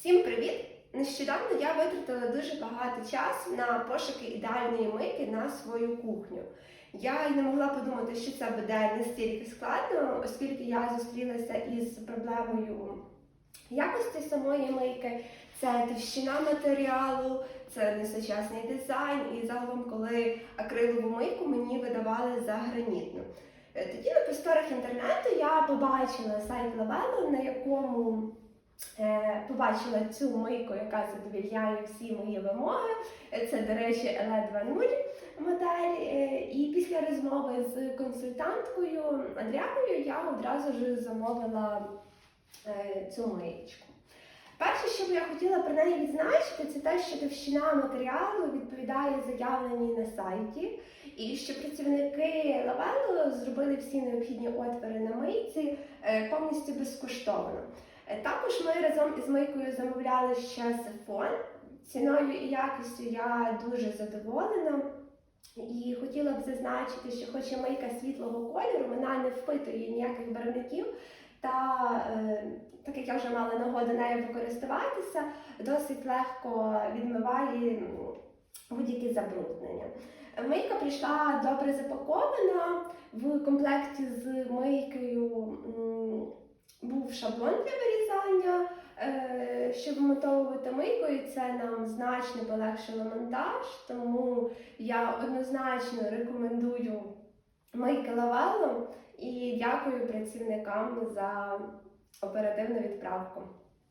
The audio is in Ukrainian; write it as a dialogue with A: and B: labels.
A: Всім привіт! Нещодавно я витратила дуже багато часу на пошуки ідеальної мийки на свою кухню. Я й не могла подумати, що це буде настільки складно, оскільки я зустрілася із проблемою якості самої мийки, це товщина матеріалу, це несучасний дизайн, і загалом, коли акрилову мийку мені видавали за гранітну. Е, Тоді на просторах інтернету я побачила сайт Лавело, на якому побачила цю мийку, яка задовільняє всі мої вимоги. Е, Це, до речі, LED 2.0 модель. Е, І після розмови з консультанткою Адріаною я одразу ж замовила е, цю миєчку. Перше, що я хотіла про неї відзначити, це те, що товщина матеріалу відповідає заявленій на сайті, і що працівники Лавело зробили всі необхідні отвори на мийці е, повністю безкоштовно. Е, Також ми разом із мийкою замовляли ще сифон. Ціною і якістю я дуже задоволена. І хотіла б зазначити, що хоч і мийка світлого кольору, вона не впитує ніяких барвників. Та е, так як я вже мала нагоду нею покористуватися, досить легко відмиває будь-які забруднення. Мийка прийшла добре запакована. В комплекті з мийкою був шаблон для вирізання. Е, Щоб вмотовувати мийкою, це нам значно полегшило монтаж, тому я однозначно рекомендую мийки лавелу і дякую працівникам за оперативну відправку.